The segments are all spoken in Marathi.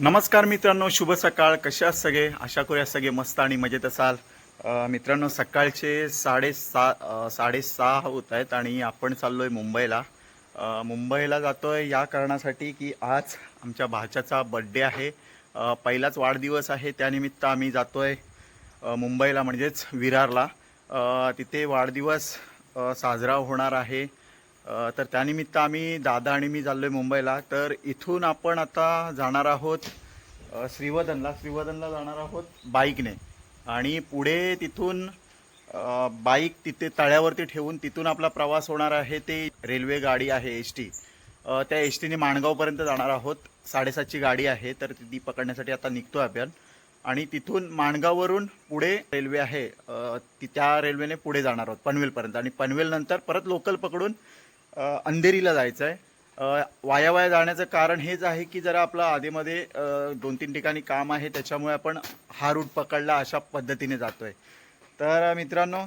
नमस्कार मित्रांनो शुभ सकाळ. कशा सगळे? आशा करूया सगळे मस्त आणि मजेत असाल. मित्रांनो सकाळचे साडेसहा साडेसहा होत आहेत आणि आपण चाललो आहे मुंबईला मुंबईला जातो आहे या कारणासाठी की आज आमच्या भाच्याचा बड्डे आहे. पहिलाच वाढदिवस आहे. त्यानिमित्त आम्ही जातो आहे मुंबईला म्हणजेच विरारला. तिथे वाढदिवस साजरा होणार आहे. तर त्यानिमित्त आम्ही दादा आणि मी चाललोय मुंबईला. तर इथून आपण आता जाणार आहोत श्रीवर्धनला श्रीवर्धनला जाणार आहोत बाईकने. आणि पुढे तिथून बाईक तिथे तळ्यावरती ठेवून तिथून आपला प्रवास होणार आहे ते रेल्वे गाडी आहे एस टी. त्या एस टीने माणगावपर्यंत जाणार आहोत. साडेसातची गाडी आहे तर ती पकडण्यासाठी आता निघतो आपण. आणि तिथून माणगाववरून पुढे रेल्वे आहे ती त्या रेल्वेने पुढे जाणार आहोत पनवेलपर्यंत. आणि पनवेलनंतर परत लोकल पकडून अंधेरीला जायचं आहे वाया वाया जाण्याचं कारण हेच आहे की जरा आपलं आधीमध्ये दोन तीन ठिकाणी काम आहे त्याच्यामुळे आपण हा रूट पकडला अशा पद्धतीने जातोय. तर मित्रांनो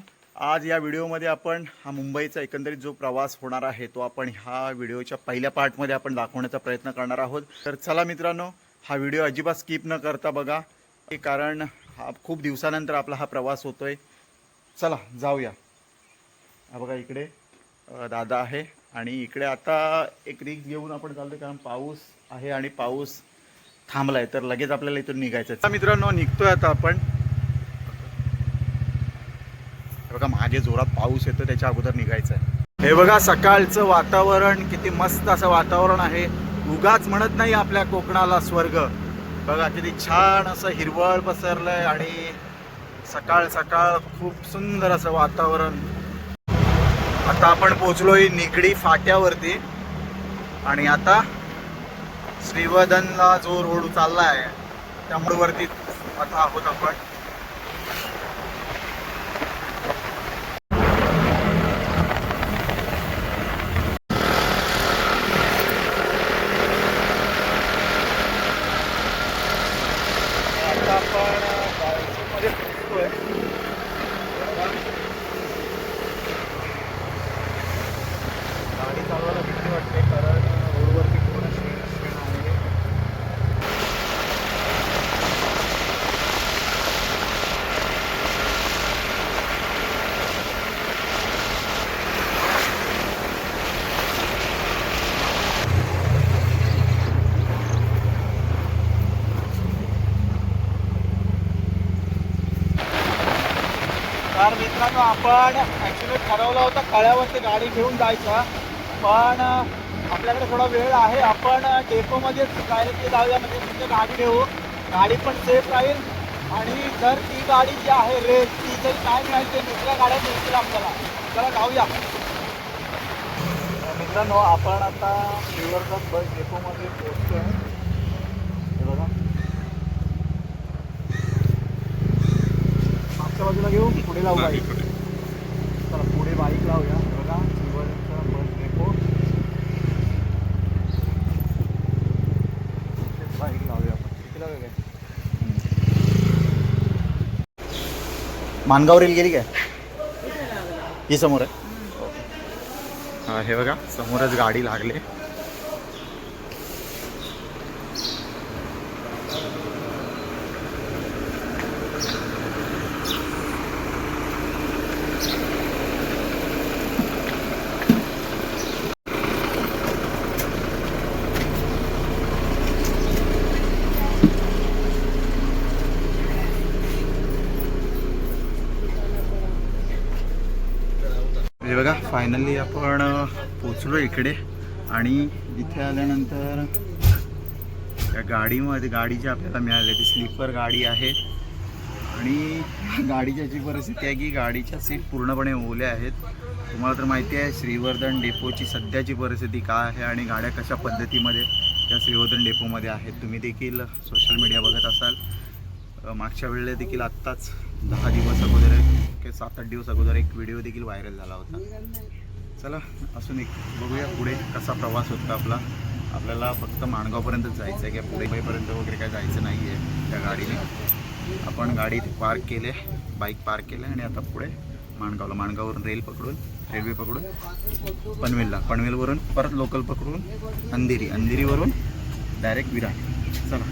आज या व्हिडिओमध्ये आपण हा मुंबईचा एकंदरीत जो प्रवास होणार आहे तो आपण ह्या व्हिडिओच्या पहिल्या पार्टमध्ये आपण दाखवण्याचा प्रयत्न करणार आहोत. तर चला मित्रांनो हा व्हिडिओ अजिबात स्किप न करता बघा कारण हा खूप दिवसानंतर आपला हा प्रवास होतोय. चला जाऊया. हा बघा इकडे. दादा आहे. आणि इकडे आता एक रिक्स घेऊन आपण चालतोय कारण पाऊस आहे आणि पाऊस थांबलाय. तर लगेच आपल्याला इथून निघायचं आहे. मित्रांनो निघतोय आता आपण. हे बघा मागे जोरात पाऊस येतो त्याच्या अगोदर निघायचं आहे हे बघा सकाळचं वातावरण किती मस्त असं वातावरण आहे. उगाच म्हणत नाही आपल्या कोकणाला स्वर्ग. बघा किती छान असं हिरवळ पसरलंय आणि सकाळ सकाळ खूप सुंदर असं वातावरण. आता आपण पोचलोय निगडी फाट्यावरती. आणि आता श्रीवर्धनला जो रोड चालला आहे त्या वरती आता आहोत आपण आता आपण बाळशीमध्ये पोहोचतोय गाडी चालवायला भीती वाटते कारण रोडवरती पूर्ण शेण शेण आहे तर पण ॲक्च्युली ठरवलं होतं कळ्यावरती गाडी घेऊन जायचा. पण आपल्याकडे थोडा वेळ आहे. आपण डेपोमध्येच डायरेक्टली जाऊया. म्हणजे तिथे गाडी घेऊ. गाडी पण सेफ राहील. आणि जर ती गाडी जी आहे रेस ती जर काय मिळाली ते दुसऱ्या गाड्या मिळतील आपल्याला. चला जाऊया. मित्रांनो आपण आता श्रीवर्धन बस डेपोमध्ये पोहोचतो आहे बघा. मागच्या बाजूला घेऊ पुढे लावू गाडी? बाईक लावूया. बघा श्रीवर्धनचा बस डेपो बाईक लावूया आपण. किती लावूया काय मानगाव रेल गेली काय? ही समोर आहे. हा, हे बघा समोरच गाडी लागली हे बघा फायनली आपण पोचलो इकडे आणि इथे आल्यानंतर त्या गाडीमध्ये गाडी जी आपल्याला मिळाली ती स्लीपर गाडी आहे. आणि गाडीची अशी परिस्थिती आहे की गाडीच्या सीट पूर्णपणे ओल्या आहेत. तुम्हाला तर माहिती आहे श्रीवर्धन डेपोची सध्याची परिस्थिती काय आहे आणि गाड्या कशा पद्धतीमध्ये त्या श्रीवर्धन डेपोमध्ये आहेत. तुम्ही देखील सोशल मीडिया बघत असाल. मागच्या वेळेला देखील आत्ताच दहा दिवस अगोदर किंवा सात आठ दिवस अगोदर एक व्हिडिओ देखील व्हायरल झाला होता. चला असून एक बघूया पुढे कसा प्रवास होता आपला. आपल्याला फक्त माणगावपर्यंतच जायचं आहे किंवा पुढे मुंबईपर्यंत वगैरे काय जायचं नाही आहे त्या गाडीने. आपण गाडी पार्क केले बाईक पार्क केले आणि आता पुढे माणगावला. माणगाववरून रेल पकडून रेल्वे पकडून पनवेलला. पनवेलवरून परत लोकल पकडून अंधेरी. अंधेरीवरून डायरेक्ट विरार चला.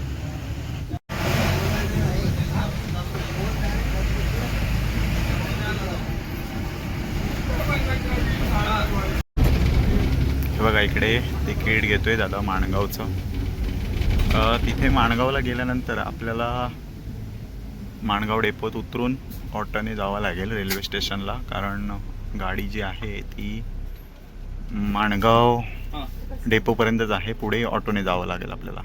तिकीट घेतोय दादा माणगावचं. तिथे माणगावला गेल्यानंतर आपल्याला माणगाव डेपोत उतरून ऑटोने जावं लागेल रेल्वे स्टेशनला कारण गाडी जी आहे ती माणगाव डेपोपर्यंतच आहे. पुढे ऑटोने जावं लागेल आपल्याला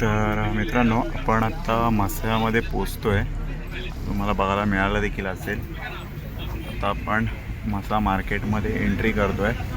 तर मित्रांनो आपण आत्ता आता पोचतो आहे तुम्हाला बघायला मिळालं देखील असेल. आता आपण मासा मार्केटमध्ये एंट्री करतो आहे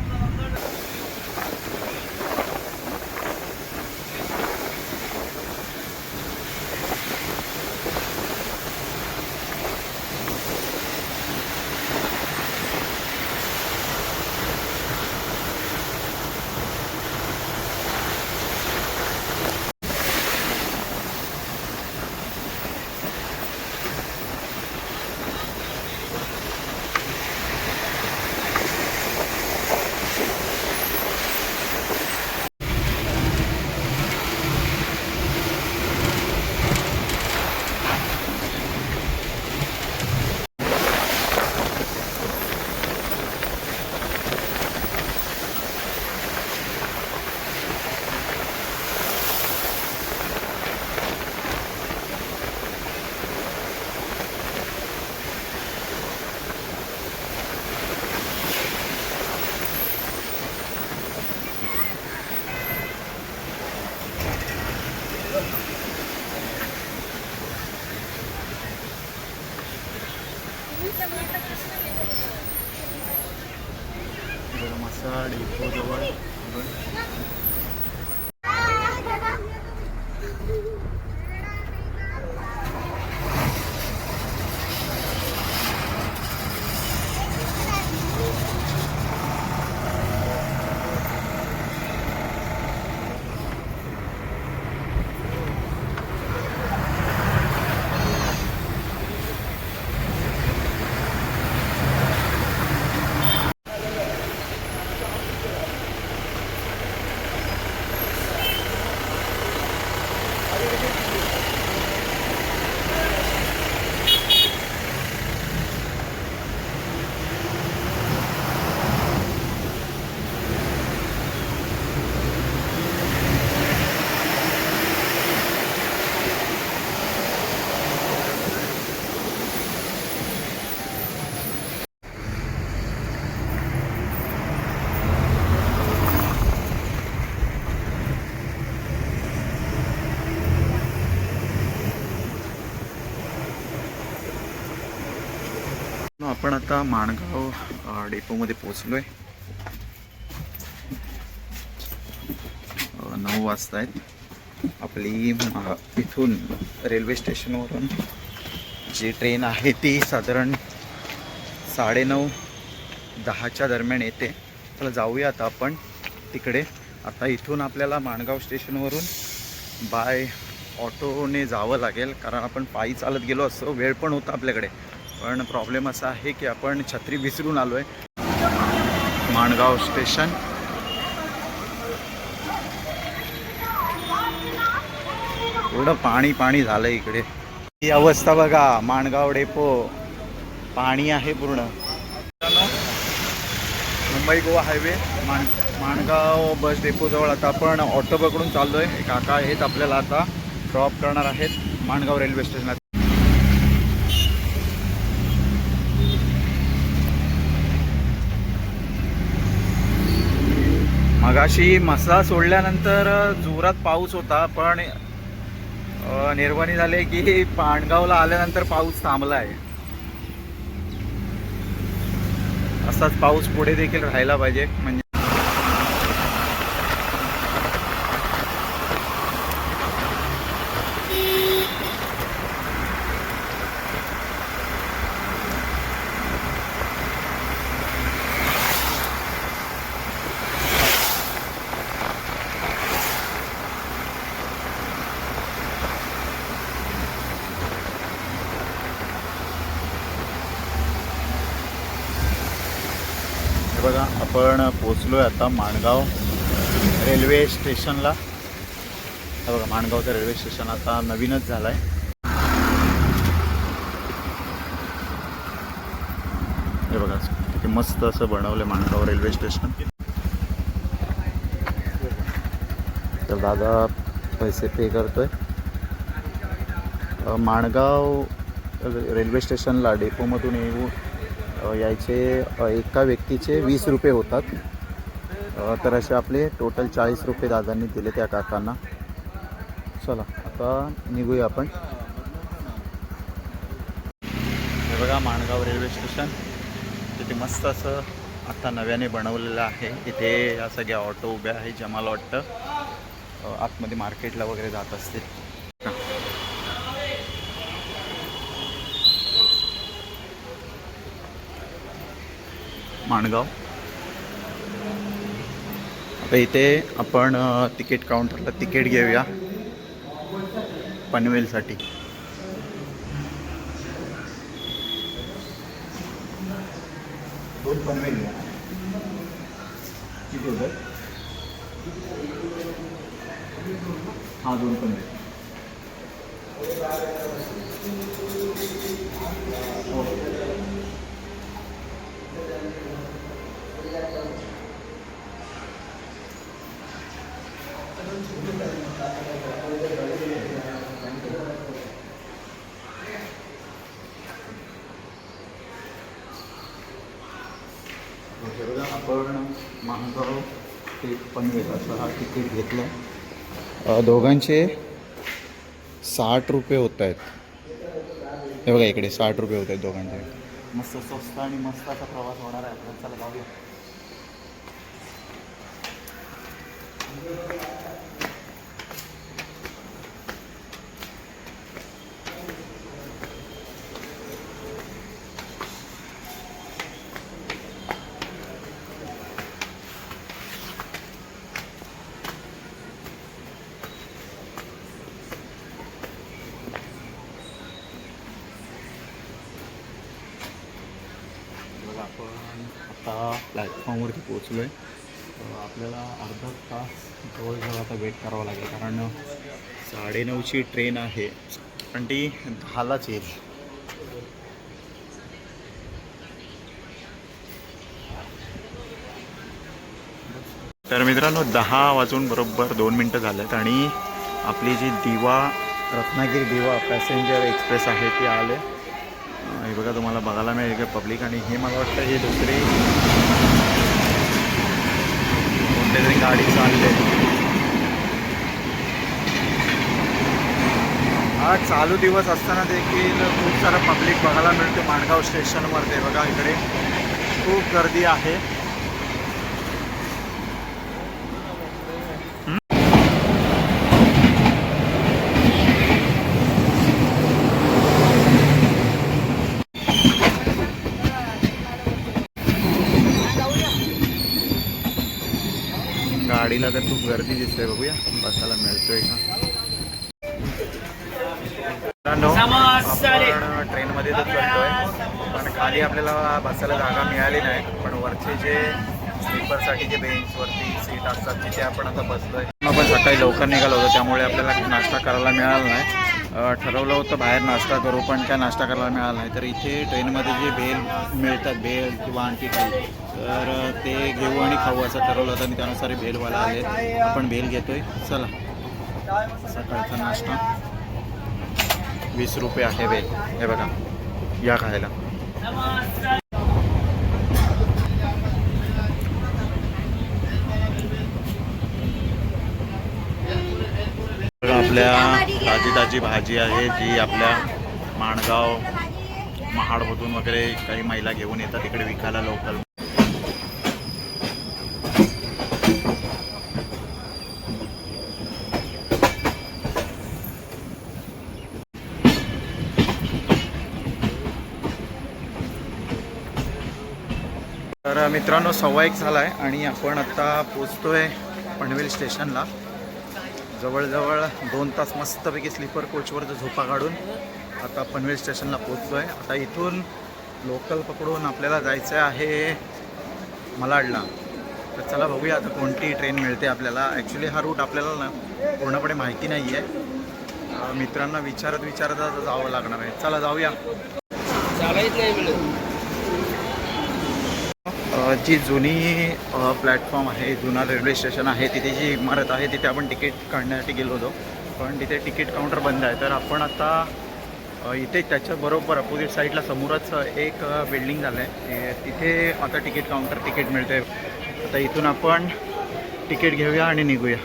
आपण आता माणगाव डेपोमध्ये पोचलोय आहे नऊ वाजता आहेत. आपली इथून रेल्वे स्टेशनवरून जी ट्रेन आहे ती साधारण साडेनऊ दहाच्या दरम्यान येते. चला जाऊया आता आपण तिकडे. आता इथून आपल्याला माणगाव स्टेशनवरून बाय ऑटोने जावं लागेल कारण आपण पायी चालत गेलो असतो वेळ पण होता आपल्याकडे. पण प्रॉब्लेम असा आहे की आपण छत्री विसरून आलो आहे माणगाव स्टेशन. एवढं पाणी पाणी झालं इकडे. ही अवस्था बघा माणगाव डेपो. पाणी आहे पूर्ण. मुंबई गोवा हायवे माण माणगाव बस डेपोजवळ आता आपण ऑटो पकडून चाललो आहे काका आहेत आपल्याला आता. ड्रॉप करणार आहेत माणगाव रेल्वे स्टेशन मगाशी मसा सोडल्यानंतर जोरात पाऊस होता पण निर्वणी निर्वाणी झाले की पाणगावला आल्यानंतर पाऊस थांबला आहे असाच पाऊस पुढे देखील राहायला पाहिजे. म्हणजे हे बघा पोचलो आहे आता माणगाव रेल्वे स्टेशनला. हे बघा माणगावचं रेल्वे स्टेशन आता नवीनच झालंय. हे बघा किती मस्त असं बनवलं माणगाव रेल्वे स्टेशन. तर दादा पैसे पे करतोय. माणगाव रेल्वे स्टेशनला डेपोमधून येऊ यायचे एका व्यक्तीचे वीस रुपये होतात. तर असे आपले टोटल चाळीस रुपये दादांनी दिले त्या काकांना. चला आता निघूया आपण. हे बघा माणगाव रेल्वे स्टेशन. तिथे मस्त असं आता नव्याने बनवलेलं आहे. इथे या सगळ्या ऑटो उभ्या आहे जे मला वाटतं आतमध्ये मार्केटला वगैरे जात असतील. माणगाव. तर इथे आपण तिकीट काउंटरला तिकीट घेऊया. पनवेलसाठी. दोन पनवेल घ्या किती होतं हा दोन पनवेल. ओके हे बघा आपण माणगाव ते पनवेल असं हा तिकीट घेतलं दोघांचे साठ रुपये होत आहेत हे बघा इकडे साठ रुपये होत आहेत दोघांचे. मस्त स्वस्त आणि मस्त असा प्रवास होणार आहे. आपल्याला चला जाऊया बघा आपण आता प्लॅटफॉर्मवरती पोचलो आहे आपल्याला अर्धा तास जवळजवळ आता वेट करावा लागेल कारण साडेनऊची ट्रेन आहे पण ती दहालाच येईल. तर मित्रांनो दहा वाजून बरोबर दोन मिनटं झालेत आणि आपली जी दिवा रत्नागिरी दिवा पॅसेंजर एक्सप्रेस आहे ती आले. हे बघा तुम्हाला बघायला मिळेल पब्लिक आणि हे मला वाटतं हे दुसरी कोणत्या तरी गाडी चालले. हा चालू दिवस असताना देखील खूप सारं पब्लिक बघायला मिळते. माणगाव स्टेशनवरती बघा इकडे. खूप गर्दी आहे. गाडीला तर खूप गर्दी दिसते बघूया बसायला मिळतोय का ट्रेनमध्ये तर चढतोय पण खाली आपल्याला बसायला जागा मिळाली नाही. पण वरचे जे स्लीपरसाठी जे बेंचवरती सीट असतात तिथे आपण आता बसलोय. आपण सकाळी लवकर निघालो होतो त्यामुळे आपल्याला नाश्ता करायला मिळाला नाही. ठरवलं होतं बाहेर नाश्ता करू पण काय नाश्ता करायला मिळाला नाही. तर इथे ट्रेनमध्ये जे भेल मिळतात भेल किंवा आणखी काही तर ते घेऊ आणि खाऊ असं ठरवलं होतं आणि त्यानुसार भेलवाला आले आपण भेल घेतोय. चला. सकाळचा नाश्ता. वीस रुपये आहे भेल. हे बघा. या खायला. आपल्या ताजी ताजी भाजी आहे जी आपल्या माणगाव महाडमधून वगैरे काही महिला घेऊन येतात इकडे विकायला लोकल तर मित्रांनो सव्वा एक झाला आहे आणि आपण आता पोचतोय पनवेल स्टेशनला. जवळजवळ दोन तास मस्तपैकी स्लीपर कोचवर झोपा काढून आता पनवेल स्टेशनला पोचलो आहे आता इथून लोकल पकडून आपल्याला जायचं आहे मलाडला. तर चला बघूया आता कोणती ट्रेन मिळते आपल्याला. ॲक्च्युली हा रूट आपल्याला ना पूर्णपणे माहिती नाही आहे मित्रांना विचारत विचारत आता जावं लागणार आहे. चला जाऊया. चालायच नाही मिळत जी जुनी प्लॅटफॉर्म आहे जुना रेल्वे स्टेशन आहे तिथे जी इमारत आहे तिथे आपण तिकीट काढण्यासाठी गेलो होतो. पण तिथे तिकीट काउंटर बंद आहे. तर आपण आता इथे त्याच्याबरोबर अपोजिट साईडला समोरच एक बिल्डिंग झालं आहे तिथे आता तिकीट काउंटर तिकीट मिळते आता इथून आपण तिकीट घेऊया आणि निघूया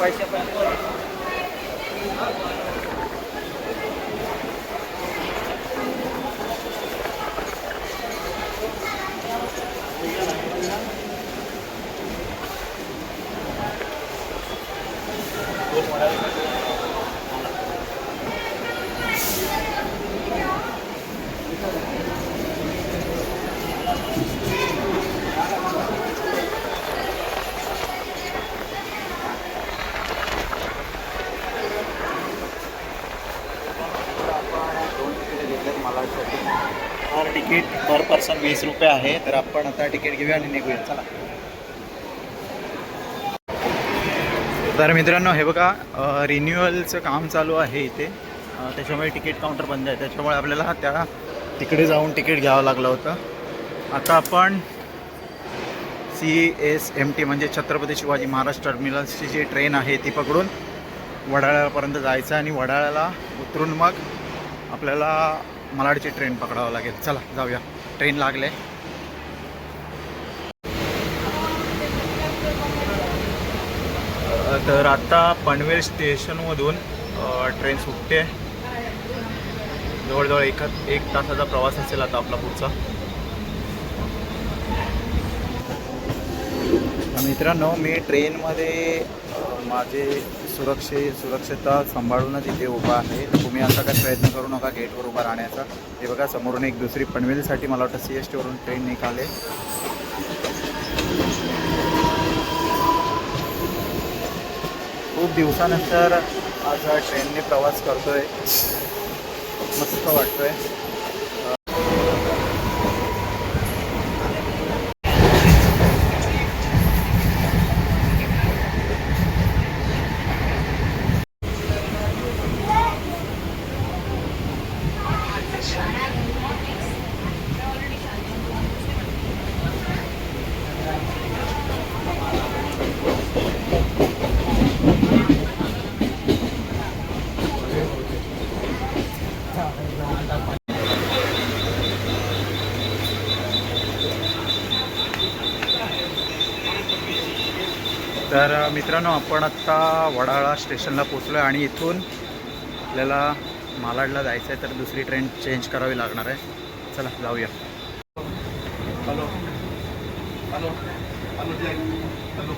पैसे पण हर तिकीट पर पर्सन वीस रुपये आहे तर आपण आता तिकीट घेऊया आणि निघूया. चला. तर मित्रांनो हे बघा रिन्युअलचं काम चालू आहे इथे. त्याच्यामुळे तिकीट काउंटर बंद आहे. त्याच्यामुळे आपल्याला त्या तिकडे जाऊन तिकीट घ्यावं लागलं होतं. आता आपण सी एस एम टी म्हणजे छत्रपती शिवाजी महाराज टर्मिनल्सची जी ट्रेन आहे ती पकडून वडाळ्यापर्यंत जायचं आणि वडाळ्याला उतरून मग आपल्याला मलाडची ट्रेन पकडावं लागेल. चला जाऊया. ट्रेन लागले. अ, तर आता पनवेल स्टेशनमधून ट्रेन सुटते. जवळजवळ एक एक तासाचा प्रवास असेल आता आपला पुढचा. मित्रांनो मी ट्रेनमध्ये माझे सुरक्षे सुरक्षता सांभाळूनच इथे उभा आहे. तुम्ही असा काही प्रयत्न करू नका गेटवर उभा राहण्याचा. हे बघा समोरून एक दुसरी पनवेलसाठी मला वाटतं सी एस टीवरून ट्रेन निघाले. खूप दिवसानंतर आज ट्रेनने प्रवास करतोय. मस्त वाटतोय. तर मित्रांनो आपण आत्ता वडाळा स्टेशनला पोचलो आहे आणि इथून आपल्याला मालाडला जायचं आहे तर दुसरी ट्रेन चेंज करावी लागणार आहे. चला जाऊया. Hello. Hello. Hello hello.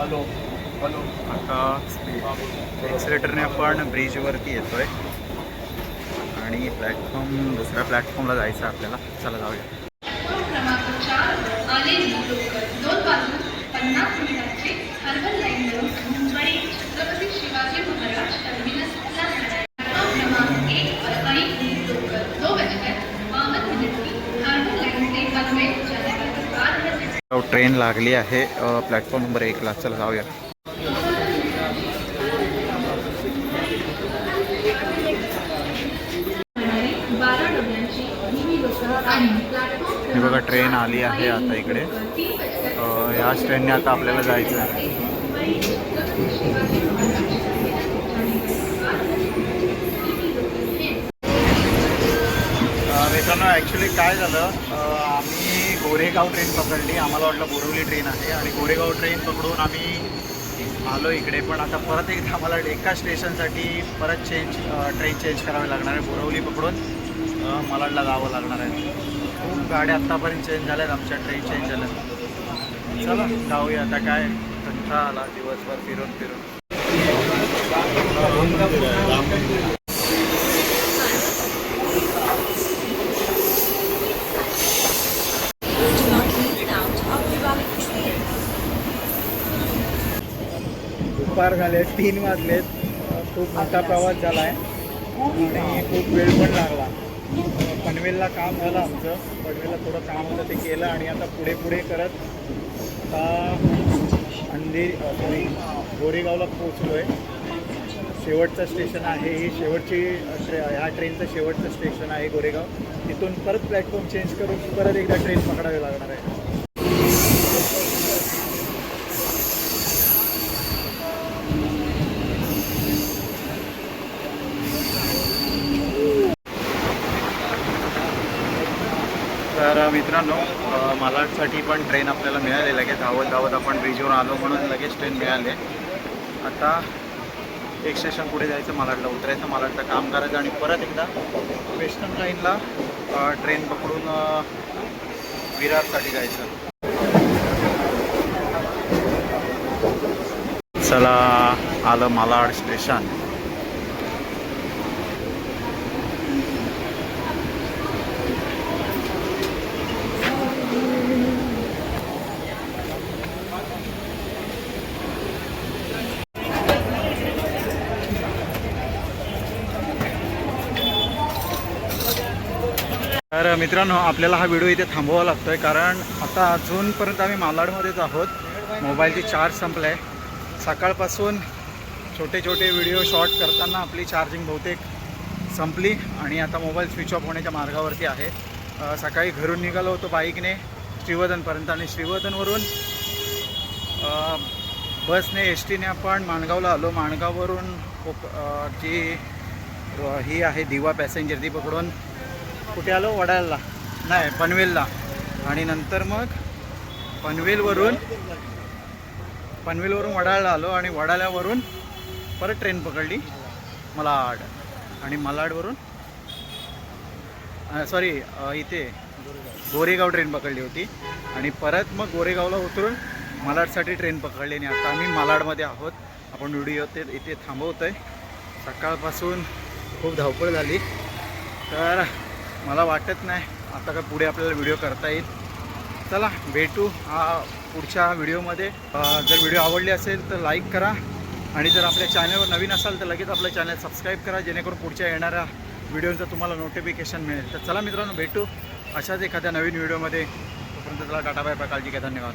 Hello. Hello. आता एक्सिलेटरने आपण ब्रिजवरती येतो आहे आणि प्लॅटफॉर्म दुसऱ्या प्लॅटफॉर्मला जायचं आहे आपल्याला. चला जाऊया. क्रमांक चार आले लोकल दोन वाजून पन्नास मिनिटांचे हर्बल लाईन मिळून मुंबई छत्रपती शिवाजी महाराज टर्मिनसला जाणाऱ्या क्रमांक एक पर आणि लोकल दो बजकर बावन मिनट की हर्बल लाईन से पनवेल जाने का इंतजार है ट्रेन लागली आहे प्लॅटफॉर्म नंबर एकला चला जाऊया हे बघा ट्रेन आली आहे आता इकडे. अ, याच ट्रेनने आता आपल्याला जायचं आहे. मित्रांनो ॲक्च्युली काय झालं आम्ही गोरेगाव ट्रेन पकडली. आम्हाला वाटलं बोरवली ट्रेन आहे आणि गोरेगाव ट्रेन पकडून आम्ही आलो इकडे. पण आता परत एकदा आम्हाला एका स्टेशनसाठी परत चेंज ट्रेन चेंज करावी लागणार आहे बोरवली पकडून. मलाडला जावं लागणार आहे खूप गाड्या आत्तापर्यंत चेंज झाल्या आहेत आमच्या ट्रेन चेंज झाल्या चला जाऊया. आता काय? कंटाळा आला दिवसभर फिरून फिरून. दुपार झाले तीन वाजलेत. खूप मोठा प्रवास झाला आहे आणि खूप वेळ पण लागला. पनवेलला काम झालं आमचं. पनवेलला थोडं काम होतं ते केलं आणि आता पुढे पुढे करत आता अंधेरी सॉरी गोरेगावला पोचलो आहे शेवटचं स्टेशन आहे. ही शेवटची ह्या ट्रेनचं शेवटचं स्टेशन आहे गोरेगाव. तिथून परत प्लॅटफॉर्म चेंज करून परत एकदा ट्रेन पकडावी लागणार आहे. तर मित्रांनो मालाडसाठी पण ट्रेन आपल्याला मिळाली लगेच. धावत धावत आपण ब्रिजवर आलो म्हणून लगेच ट्रेन मिळाले. आता एक स्टेशन पुढे जायचं मालाडला उतरायचं. मालाडचं काम करायचं आणि परत एकदा वेस्टर्न लाईनला ट्रेन पकडून विरारसाठी जायचं. चला आलं मालाड स्टेशन तर मित्रांनो आपल्याला हा व्हिडिओ इथे थांबवावा लागतोय कारण आता अजूनपर्यंत आम्ही मालाडमध्येच आहोत. मोबाईलची चार्ज संपलं आहे सकाळपासून छोटे छोटे व्हिडिओ शॉट करताना आपली चार्जिंग बहुतेक संपली आणि आता मोबाईल स्विच ऑफ होण्याच्या मार्गावरती आहे. सकाळी घरून निघालो होतो बाईकने श्रीवर्धनपर्यंत आणि श्रीवर्धनवरून बसने एस टीने आपण माणगावला आलो. माणगाववरून जी ही आहे दिवा पॅसेंजर ती पकडून कुठे आलो? वडाळ्याला नाही पनवेलला. आणि नंतर मग पनवेलवरून पनवेलवरून वडाळला आलो आणि वडाळ्यावरून परत ट्रेन पकडली मलाड. आणि मलाडवरून सॉरी इथे गोरेगाव ट्रेन पकडली होती. आणि परत मग गोरेगावला उतरून मलाडसाठी ट्रेन पकडली. आणि आता आम्ही मलाडमध्ये आहोत. आपण व्हिडिओ ते इथे थांबवतो आहे सकाळपासून खूप धावपळ झाली. तर मला वाटत नाही. आता का पुढे आपल्याला व्हिडिओ करता येईल. चला भेटू हा पुढच्या व्हिडिओमध्ये जर व्हिडिओ आवडली असेल तर लाईक करा. आणि जर आपल्या चॅनलवर नवीन असाल तर लगेच आपलं चॅनल सबस्क्राईब करा जेणेकरून पुढच्या येणाऱ्या व्हिडिओचं तुम्हाला नोटिफिकेशन मिळेल. तर चला मित्रांनो भेटू अशाच एखाद्या नवीन व्हिडिओमध्ये तोपर्यंत चला टाटा बाय बाय काळजी घ्या धन्यवाद.